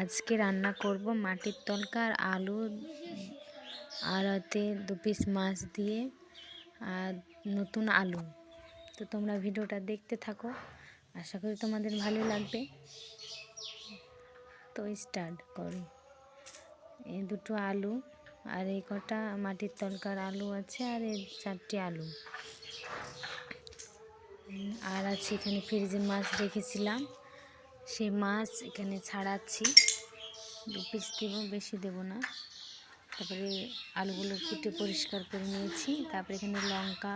আজকে রান্না করব মাটির তলকা আর আলু, আর ওতে দু পিস মাছ দিয়ে, আর নতুন আলু। তো তোমরা ভিডিওটা দেখতে থাকো। আশা করি তোমাদের ভালো লাগবে। তো স্টার্ট করো। এই দুটো আলু, আর এই কটা মাটির তলকার আলু আছে, আর এই চারটি আলু। আর আছে এখানে ফ্রিজে মাছ রেখেছিলাম। সেই মাছ এখানে ছাড়াচ্ছি। দু পিস দেবো, বেশি দেবো না। তারপরে আলুগুলো কেটে পরিষ্কার করে নিয়েছি। তারপরে এখানে লঙ্কা,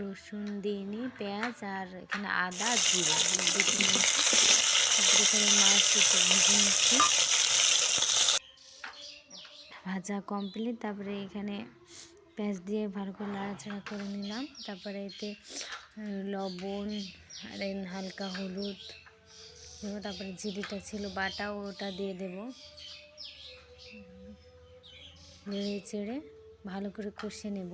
রসুন দিয়ে নিই পেঁয়াজ আর এখানে আদা, জিরে। তারপরে এখানে মাছ ভেজে নিচ্ছি। ভাজা কমপ্লিট তারপরে এখানে পেঁয়াজ দিয়ে ভালো করে নাড়াচাড়া করে নিলাম। তারপরে এতে লবণ, আর হালকা হলুদ তারপরে জিরিটা ছিল বাটা ওটা দিয়ে দেবো। নেড়ে চেড়ে ভালো করে কষে নেব।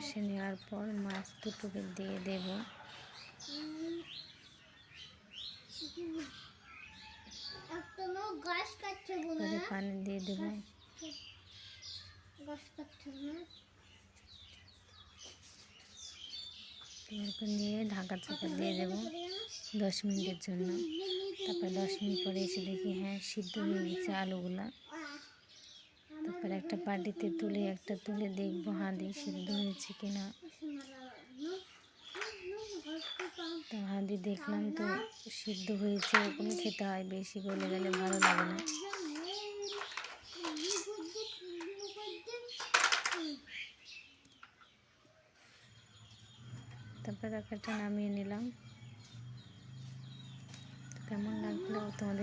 কষে নেওয়ার পর মাছ দুটোকে দিয়ে দেব। পানি দিয়ে দেবো। তারপর নিয়ে ঢাকা চাপা দিয়ে দেবো দশ মিনিটের জন্য। তারপর দশ মিনিট পরে এসে দেখি হ্যাঁ সিদ্ধ হয়ে গেছে আলুগুলা। তারপর একটা পাটিতে তুলে, একটা তুলে দেখব হাঁ দিয়ে সিদ্ধ হয়েছে কিনা। তো হাঁ দিয়ে দেখলাম তো সিদ্ধ হয়েছে এরকমই খেতে হয় বেশি গলে গেলে ভালো লাগে না। তারপর একটা নামিয়ে নিলাম। কেমন লাগল তোমাদের